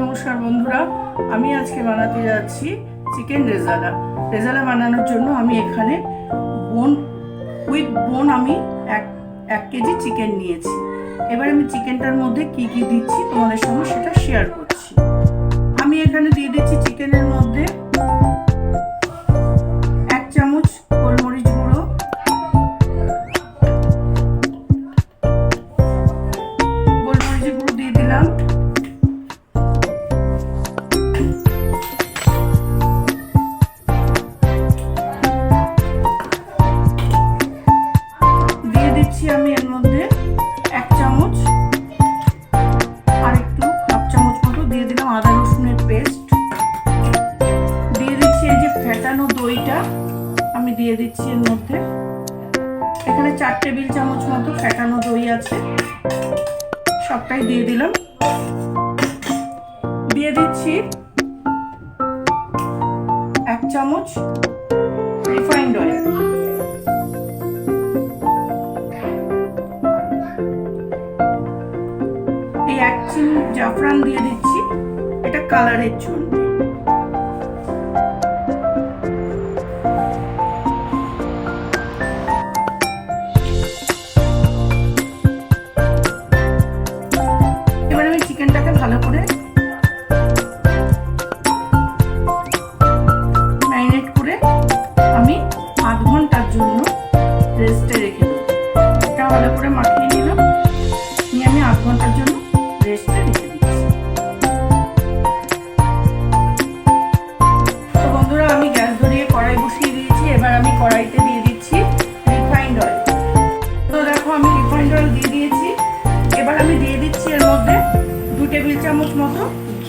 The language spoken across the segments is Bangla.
নমস্কার বন্ধুরা, আমি আজকে বানাতে যাচ্ছি চিকেন রেজালা। রেজালা বানানোর জন্য আমি এখানে বোন উইথ বোন আমি এক এক কেজি চিকেন নিয়েছি। এবার আমি চিকেনটার মধ্যে কি কি দিচ্ছি তোমাদের সঙ্গে সেটা শেয়ার করছি। আমি এখানে দিয়ে দিচ্ছি চিকেনের মধ্যে দিয়ে দিচ্ছি এর মধ্যে। এখানে চার টেবিল চামচ মতো ফেটানো দই আছে। সবটাই দিয়ে দিলাম। দিয়ে দিচ্ছি এক চামচ রিফাইন্ড অয়েল। এই এক চিম জাফরান দিয়ে দিচ্ছি। এটা কালারের জন্য।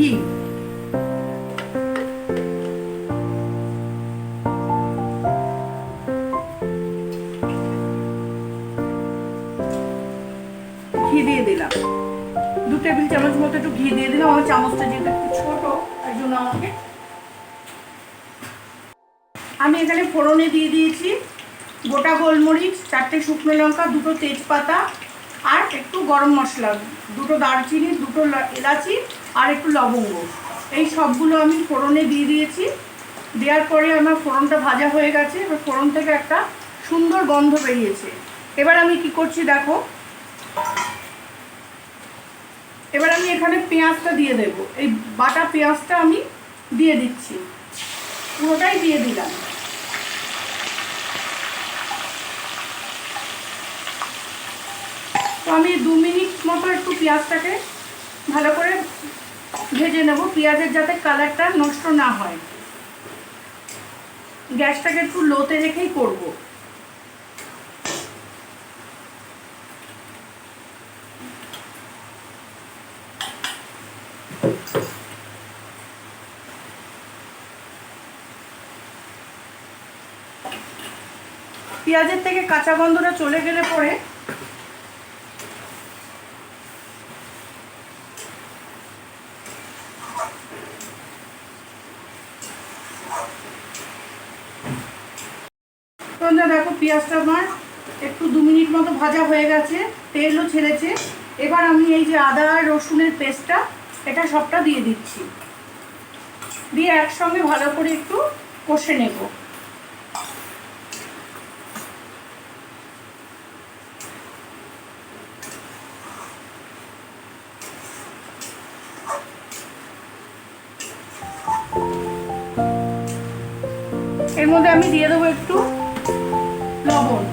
ঘি ঘি দিয়ে দিলাম। দু টেবিল চামচ মতো একটু ঘি দিয়ে দিলাম। আমার চামচটা যেহেতু একটু ছোট, তাই জন্য আমাকে আমি এখানে ফোড়নে দিয়ে দিয়েছি। গোটা গোলমরিচ, চারটে শুকনো লঙ্কা, দুটো তেজপাতা একটু গরম মশলা, দুটো দারচিনি, দুটো এলাচি আর একটু লবঙ্গ। এই সবগুলো আমি ফোড়নে দিয়ে দিয়েছি। দেওয়ার পরে আমার ফোড়নটা ভাজা হয়ে গেছে, এবার ফোড়ন থেকে একটা সুন্দর গন্ধ বেরিয়েছে। এবার আমি কি করছি দেখো? এবার আমি এখানে পেঁয়াজটা দিয়ে দেব। এই বাটা পেঁয়াজটা আমি দিয়ে দিচ্ছি। পুরোটাই দিয়ে দিলাম। তো আমি দু মিনিট মতো একটু পেঁয়াজটাকে ভালো করে ভেজে নেব। পেঁয়াজের যাতে কালারটা নষ্ট না হয়। গ্যাসটাকে একটু লোতে রেখেই করব। পেঁয়াজের থেকে কাঁচা গন্ধটা চলে গেলে পরে তোমরা দেখো পেঁয়াজটা আমার একটু দু মিনিট মতো ভাজা হয়ে গেছে, তেলও ছেড়েছে। এবার আমি এই যে আদা রসুনের পেস্টটা, এটা সবটা দিয়ে দিচ্ছি। দিয়ে একসঙ্গে ভালো করে একটু কষে নেব। এর মধ্যে আমি দিয়ে দেবো একটু লবণ।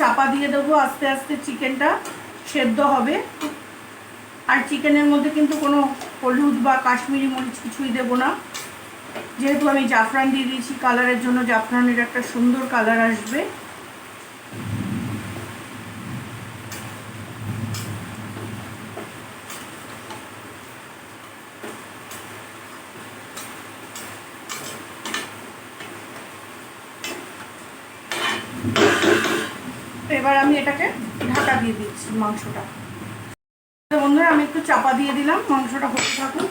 চাপা দিয়ে দেবো আস্তে আস্তে চিকেনটা সেদ্ধ হবে। আর চিকেনের মধ্যে কিন্তু কোনো হলুদ বা কাশ্মীরি মরিচ কিছুই দেবো না। যেহেতু আমি জাফরান দিয়ে দিয়েছি, কালারের জন্য জাফরানের একটা সুন্দর কালার আসবে। এবার আমি এটাকে ঢাকা দিয়ে দিচ্ছি মাংসটা। বন্ধুরা, আমি একটু চাপা দিয়ে দিলাম, মাংসটা হতে থাকুন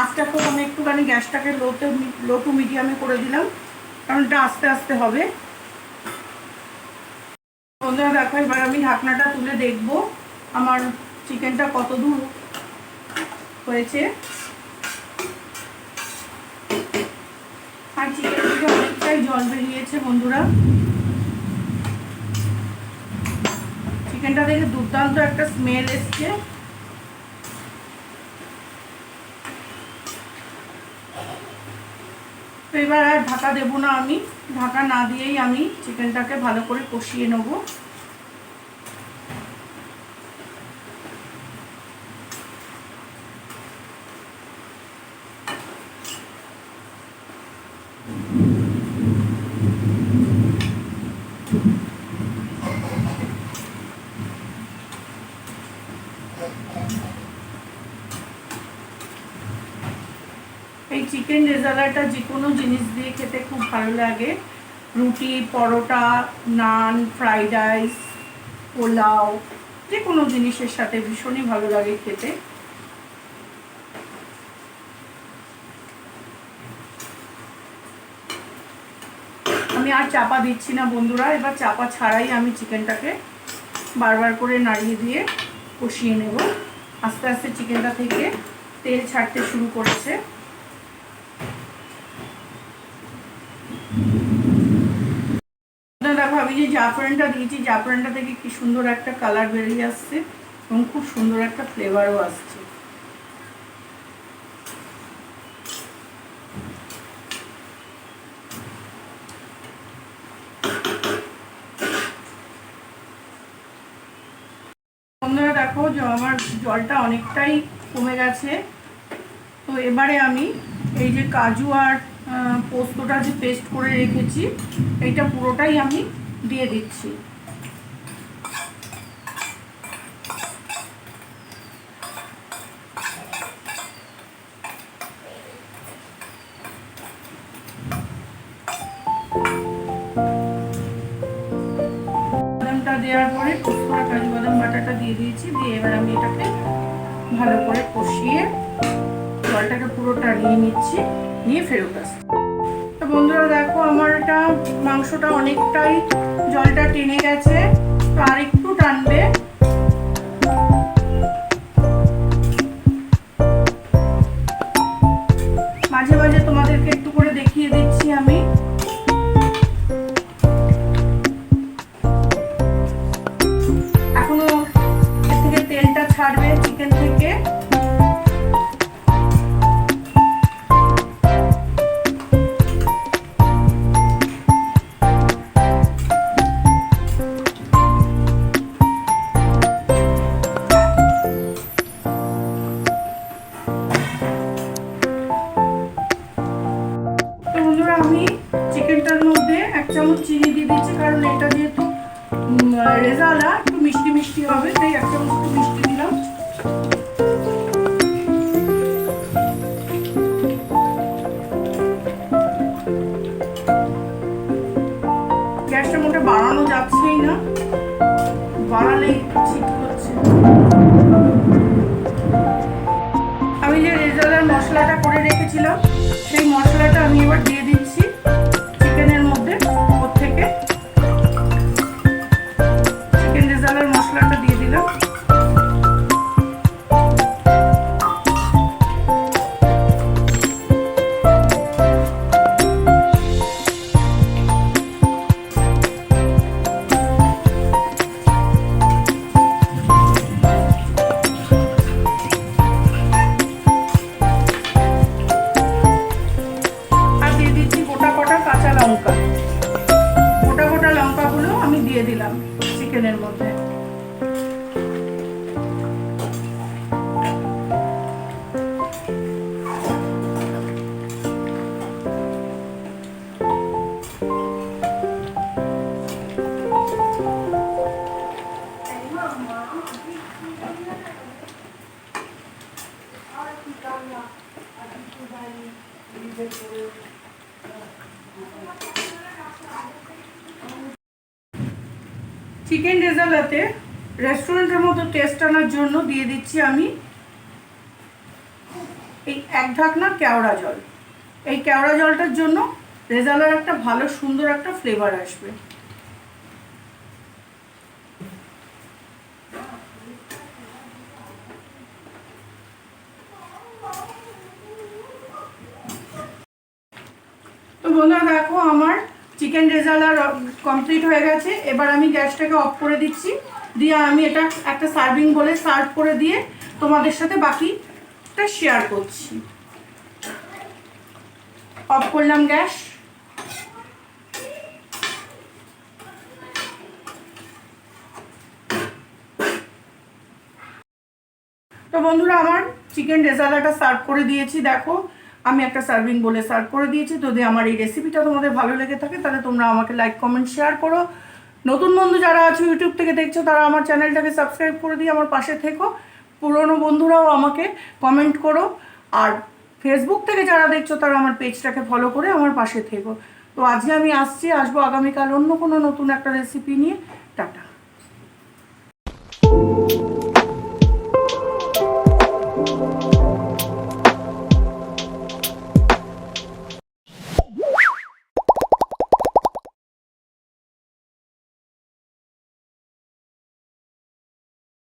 আস্তে খুব আমি একটুখানি গ্যাসটাকে লোতে লো টু মিডিয়ামে করে দিলাম, কারণ এটা আস্তে আস্তে হবে। বন্ধুরা, দেখো, এবার আমি ঢাকনাটা তুলে দেখব আমার চিকেনটা কত দূর হয়েছে। আর চিকেন থেকে অনেকটাই জল বেরিয়েছে, বন্ধুরা। চিকেনটা দেখে দুর্দান্ত একটা স্মেল এসছে। তো এবার আর ঢাকা দেবো না আমি। ঢাকা না দিয়েই আমি চিকেনটাকে ভালো করে কষিয়ে নেব। এই চিকেন রেজালাটা যে কোনো জিনিস দিয়ে খেতে খুব ভালো লাগে। রুটি, পরোটা, নান ফ্রাইড রাইস পোলাও যে কোনো জিনিসের সাথে ভীষণই ভালো লাগে খেতে। আমি আর চাপা দিচ্ছি না বন্ধুরা, এবার চাপা ছাড়াই আমি চিকেনটাকে বারবার করে নাড়িয়ে দিয়ে কষিয়ে নেব। আস্তে আস্তে চিকেনটা থেকে তেল ছাড়তে শুরু করেছে দেখো আমি যে জাফরানটা দিয়েছি, জাফরানটা থেকে কি সুন্দর একটা কালার বেরিয়ে আসছে এবং খুব সুন্দর একটা ফ্লেভারও আসছে। দেখো আমার জলটা অনেকটাই কমে গেছে। তো এবারে আমি এই যে কাজু আর পোস্তটা যে পেস্ট করে রেখেছি, এইটা পুরোটাই আমি দিয়ে দিচ্ছি। দেওয়ার পরে পোস্তটা কাজু বাদাম, বাটাটা দিয়ে দিয়েছি। দিয়ে এবার আমি এটাকে ভালো করে কষিয়ে জলটাকে পুরোটা নিয়ে নিচ্ছি, নিয়ে ফেরত আসছি। বন্ধুরা দেখো আমার এটা মাংসটা অনেকটাই জলটা টেনে গেছে তো আর একটু টানবে। রেখেছিলাম সেই মশলাটা আমি এবার দিয়ে দিলাম চিকেনের মধ্যে। চিকেন রেজালাতে রেস্টুরেন্টের মতো টেস্ট আনার জন্য দিয়ে দিচ্ছি আমি এই এক ঢাকনা কেওড়া জল। এই কেওড়া জলটার জন্য রেজালার একটা ভালো সুন্দর একটা ফ্লেভার আসবে। তো বন্ধুরা দেখো আমার চিকেন রেজালা কমপ্লিট হয়ে গেছে। এবার আমি গ্যাসটাকে অফ করে দিচ্ছি। দিয়ে আমি এটা একটা সার্ভিং বলে সার্ভ করে দিয়ে তোমাদের সাথে বাকিটা শেয়ার করছি। অফ করলাম গ্যাস। তো বন্ধুরা, আমার চিকেন রেজালাটা সার্ভ করে দিয়েছি। দেখো আমি একটা সার্ভিং বলে সার্ভ করে দিয়েছি। যদি আমার এই রেসিপিটা তোমাদের ভালো লেগে থাকে, তাহলে তোমরা আমাকে লাইক কমেন্ট শেয়ার করো। নতুন বন্ধু যারা আছো ইউটিউব থেকে দেখছ, তারা আমার চ্যানেলটাকে সাবস্ক্রাইব করে দিয়ে আমার পাশে থেকো। পুরনো বন্ধুরাও আমাকে কমেন্ট করো। আর ফেসবুক থেকে যারা দেখছ, তারা আমার পেজটাকে ফলো করে আমার পাশে থেকো। তো আজকে আমি আসছি, আসব আগামীকাল অন্য কোনো নতুন একটা রেসিপি নিয়ে। টাটা।